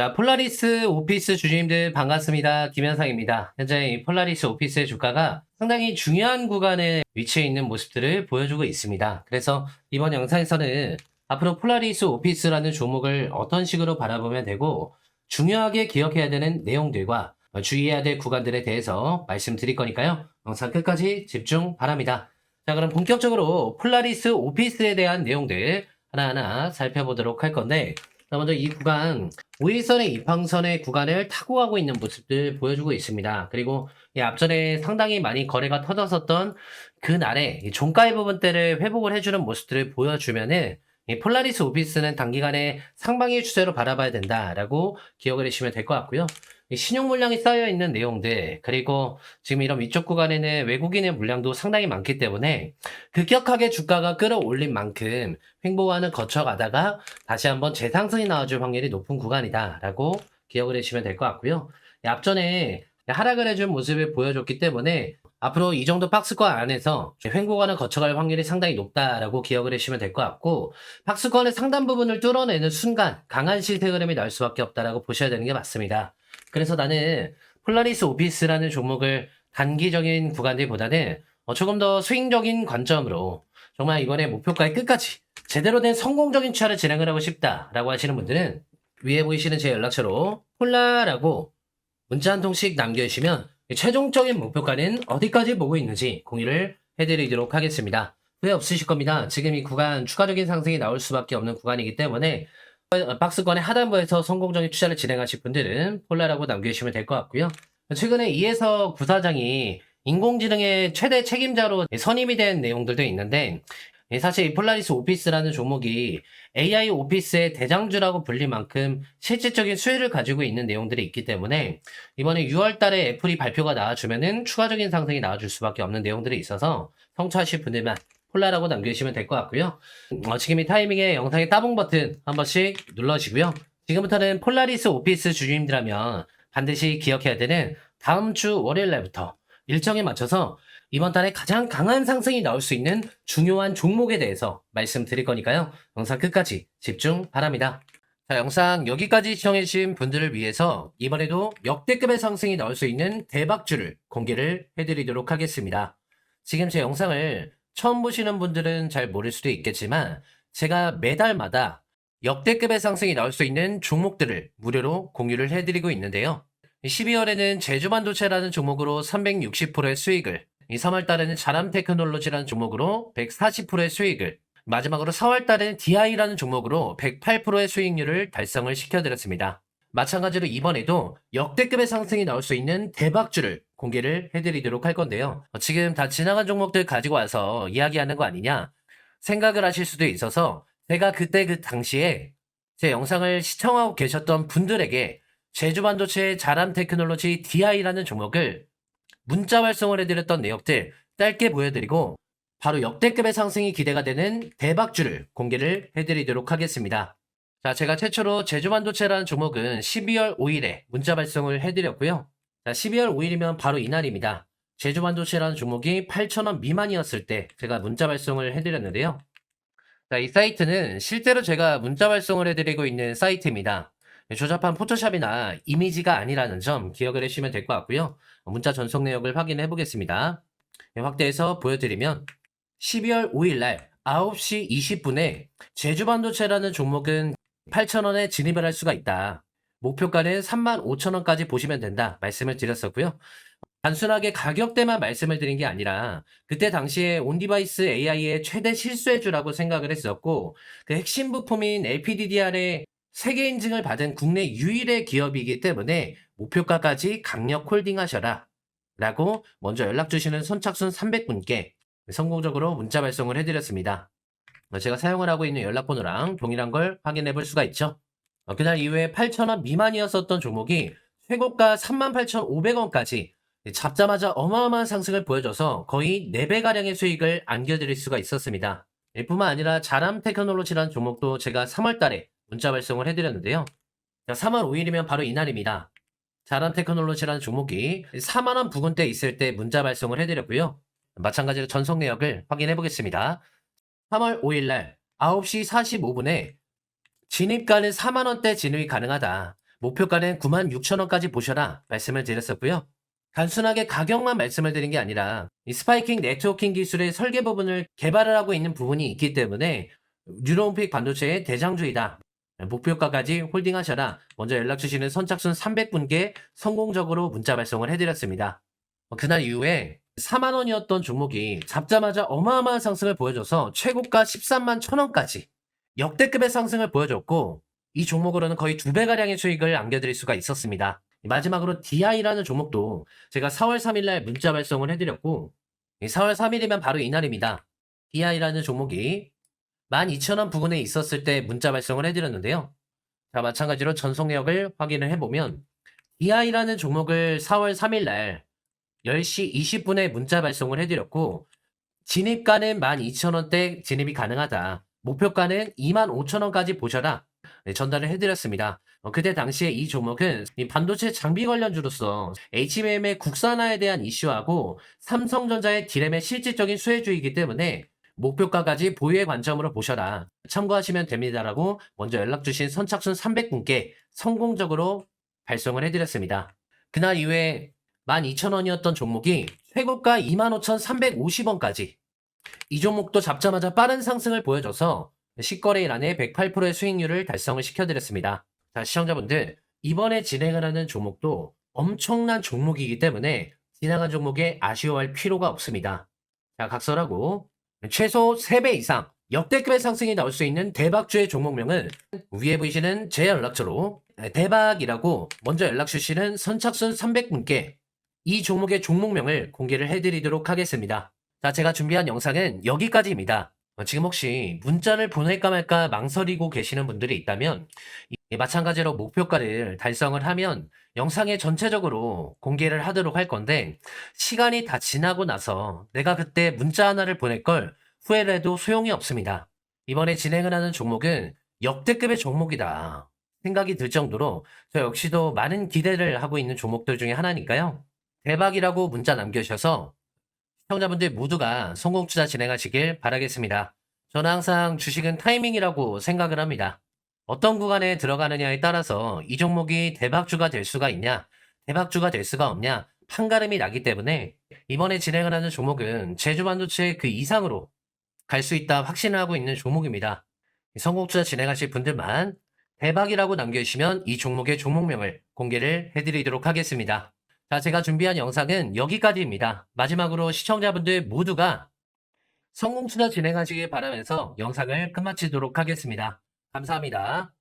자, 폴라리스 오피스 주주님들 반갑습니다. 김현상입니다. 현재 이 폴라리스 오피스의 주가가 상당히 중요한 구간에 위치해 있는 모습들을 보여주고 있습니다. 그래서 이번 영상에서는 앞으로 폴라리스 오피스라는 종목을 어떤 식으로 바라보면 되고 중요하게 기억해야 되는 내용들과 주의해야 될 구간들에 대해서 말씀드릴 거니까요. 영상 끝까지 집중 바랍니다. 자, 그럼 본격적으로 폴라리스 오피스에 대한 내용들 하나하나 살펴보도록 할 건데 자, 먼저 이 구간 5일선의 이평선의 구간을 타고 가고 있는 모습들 보여주고 있습니다. 그리고 이 앞전에 상당히 많이 거래가 터졌었던 그 날에 이 종가의 부분대를 회복을 해주는 모습들을 보여주면은 이 폴라리스 오피스는 단기간에 상방의 추세로 바라봐야 된다라고 기억을 해주시면 될 것 같고요. 이 신용 물량이 쌓여 있는 내용들 그리고 지금 이런 위쪽 구간에는 외국인의 물량도 상당히 많기 때문에 급격하게 주가가 끌어올린 만큼 횡보하는 거쳐가다가 다시 한번 재상승이 나와줄 확률이 높은 구간이다라고 기억을 해주시면 될 것 같고요. 이 앞전에 하락을 해준 모습을 보여줬기 때문에 앞으로 이 정도 박스권 안에서 횡보가는 거쳐갈 확률이 상당히 높다라고 기억을 해주시면 될 것 같고 박스권의 상단 부분을 뚫어내는 순간 강한 시세 흐름이 날 수밖에 없다라고 보셔야 되는 게 맞습니다. 그래서 나는 폴라리스 오피스라는 종목을 단기적인 구간들보다는 어, 조금 더 스윙적인 관점으로 정말 이번에 목표가의 끝까지 제대로 된 성공적인 투자를 진행을 하고 싶다라고 하시는 분들은 위에 보이시는 제 연락처로 폴라라고 문자 한 통씩 남겨주시면 최종적인 목표가는 어디까지 보고 있는지 공유를 해드리도록 하겠습니다. 후회 없으실 겁니다. 지금 이 구간 추가적인 상승이 나올 수밖에 없는 구간이기 때문에 박스권의 하단부에서 성공적인 투자를 진행하실 분들은 폴라라고 남겨주시면 될 것 같고요. 최근에 이에서 부사장이 인공지능의 최대 책임자로 선임이 된 내용들도 있는데 사실 이 폴라리스 오피스라는 종목이 AI 오피스의 대장주라고 불릴 만큼 실질적인 수혜를 가지고 있는 내용들이 있기 때문에 이번에 6월 달에 애플이 발표가 나와주면은 추가적인 상승이 나와줄 수밖에 없는 내용들이 있어서 성취하실 분들만 폴라라고 남겨주시면 될 것 같고요. 어, 지금 이 타이밍에 영상의 따봉 버튼 한 번씩 눌러주시고요. 지금부터는 폴라리스 오피스 주주님들하면 반드시 기억해야 되는 다음 주 월요일 날부터 일정에 맞춰서 이번 달에 가장 강한 상승이 나올 수 있는 중요한 종목에 대해서 말씀드릴 거니까요. 영상 끝까지 집중 바랍니다. 자, 영상 여기까지 시청해주신 분들을 위해서 이번에도 역대급의 상승이 나올 수 있는 대박주를 공개를 해드리도록 하겠습니다. 지금 제 영상을 처음 보시는 분들은 잘 모를 수도 있겠지만 제가 매달마다 역대급의 상승이 나올 수 있는 종목들을 무료로 공유를 해드리고 있는데요. 12월에는 제주반도체라는 종목으로 360%의 수익을, 이 3월 달에는 자람 테크놀로지라는 종목으로 140%의 수익을, 마지막으로 4월 달에는 DI라는 종목으로 108%의 수익률을 달성을 시켜드렸습니다. 마찬가지로 이번에도 역대급의 상승이 나올 수 있는 대박주를 공개를 해드리도록 할 건데요. 어, 지금 다 지나간 종목들 가지고 와서 이야기하는 거 아니냐 생각을 하실 수도 있어서 제가 그때 그 당시에 제 영상을 시청하고 계셨던 분들에게 제주반도체 자람 테크놀로지 DI라는 종목을 문자 발송을 해드렸던 내역들 짧게 보여드리고 바로 역대급의 상승이 기대가 되는 대박주를 공개를 해드리도록 하겠습니다. 자, 제가 최초로 제주반도체라는 종목은 12월 5일에 문자 발송을 해드렸고요. 자, 12월 5일이면 바로 이날입니다. 제주반도체라는 종목이 8,000원 미만이었을 때 제가 문자 발송을 해드렸는데요. 자, 이 사이트는 실제로 제가 문자 발송을 해드리고 있는 사이트입니다. 조잡한 포토샵이나 이미지가 아니라는 점 기억을 해주시면 될 것 같고요. 문자 전송 내역을 확인해 보겠습니다. 네, 확대해서 보여드리면 12월 5일 날 9시 20분에 제주반도체라는 종목은 8,000원에 진입을 할 수가 있다. 목표가는 35,000원까지 보시면 된다. 말씀을 드렸었고요. 단순하게 가격대만 말씀을 드린 게 아니라 그때 당시에 온디바이스 AI의 최대 실수해주라고 생각을 했었고 그 핵심 부품인 LPDDR의 세계 인증을 받은 국내 유일의 기업이기 때문에 목표가까지 강력 홀딩하셔라. 라고 먼저 연락 주시는 선착순 300분께 성공적으로 문자 발송을 해드렸습니다. 제가 사용을 하고 있는 연락번호랑 동일한 걸 확인해 볼 수가 있죠. 어, 그날 이후에 8,000원 미만이었었던 종목이 최고가 38,500원까지 잡자마자 어마어마한 상승을 보여줘서 거의 4배가량의 수익을 안겨드릴 수가 있었습니다. 뿐만 아니라 자람 테크놀로지라는 종목도 제가 3월 달에 문자 발송을 해드렸는데요. 3월 5일이면 바로 이날입니다. 자람 테크놀로지라는 종목이 4만원 부근대 있을 때 문자 발송을 해드렸고요. 마찬가지로 전송 내역을 확인해 보겠습니다. 3월 5일 날 9시 45분에 진입가는 4만원대 진입이 가능하다. 목표가는 96,000원까지 보셔라 말씀을 드렸었고요. 단순하게 가격만 말씀을 드린 게 아니라 이 스파이킹 네트워킹 기술의 설계 부분을 개발을 하고 있는 부분이 있기 때문에 뉴런픽 반도체의 대장주이다. 목표가까지 홀딩하셔라. 먼저 연락 주시는 선착순 300분께 성공적으로 문자 발송을 해드렸습니다. 어, 그날 이후에 4만 원이었던 종목이 잡자마자 어마어마한 상승을 보여줘서 최고가 13만 1천원까지 역대급의 상승을 보여줬고 이 종목으로는 거의 두 배가량의 수익을 안겨드릴 수가 있었습니다. 마지막으로 DI라는 종목도 제가 4월 3일날 문자 발송을 해드렸고 4월 3일이면 바로 이날입니다. DI라는 종목이 12,000원 부근에 있었을 때 문자 발송을 해드렸는데요. 자, 마찬가지로 전속력을 확인을 해보면 DI라는 종목을 4월 3일날 10시 20분에 문자 발송을 해드렸고 진입가는 12,000원대 진입이 가능하다. 목표가는 25,000원까지 보셔라. 네, 전달을 해드렸습니다. 어, 그때 당시에 이 종목은 이 반도체 장비 관련주로서 HBM의 국산화에 대한 이슈하고 삼성전자의 디램의 실질적인 수혜주이기 때문에 목표가까지 보유의 관점으로 보셔라. 참고하시면 됩니다라고 먼저 연락 주신 선착순 300분께 성공적으로 발송을 해드렸습니다. 그날 이후에 12,000원이었던 종목이 최고가 25,350원까지 이 종목도 잡자마자 빠른 상승을 보여줘서 시거래일 안에 108%의 수익률을 달성을 시켜드렸습니다. 자, 시청자분들, 이번에 진행을 하는 종목도 엄청난 종목이기 때문에 지나간 종목에 아쉬워할 필요가 없습니다. 자, 각설하고 최소 3배 이상 역대급의 상승이 나올 수 있는 대박주의 종목명은 위에 보이시는 제 연락처로 대박이라고 먼저 연락 주시는 선착순 300분께 이 종목의 종목명을 공개를 해드리도록 하겠습니다. 자, 제가 준비한 영상은 여기까지입니다. 어, 지금 혹시 문자를 보낼까 말까 망설이고 계시는 분들이 있다면 이- 마찬가지로 목표가를 달성을 하면 영상에 전체적으로 공개를 하도록 할 건데 시간이 다 지나고 나서 내가 그때 문자 하나를 보낼 걸 후회를 해도 소용이 없습니다. 이번에 진행을 하는 종목은 역대급의 종목이다. 생각이 들 정도로 저 역시도 많은 기대를 하고 있는 종목들 중에 하나니까요. 대박이라고 문자 남겨주셔서 시청자분들 모두가 성공 투자 진행하시길 바라겠습니다. 저는 항상 주식은 타이밍이라고 생각을 합니다. 어떤 구간에 들어가느냐에 따라서 이 종목이 대박주가 될 수가 있냐, 대박주가 될 수가 없냐, 판가름이 나기 때문에 이번에 진행을 하는 종목은 제주반도체 그 이상으로 갈 수 있다 확신을 하고 있는 종목입니다. 성공 투자 진행하실 분들만 대박이라고 남겨주시면 이 종목의 종목명을 공개를 해드리도록 하겠습니다. 자, 제가 준비한 영상은 여기까지입니다. 마지막으로 시청자분들 모두가 성공 투자 진행하시길 바라면서 영상을 끝마치도록 하겠습니다. 감사합니다.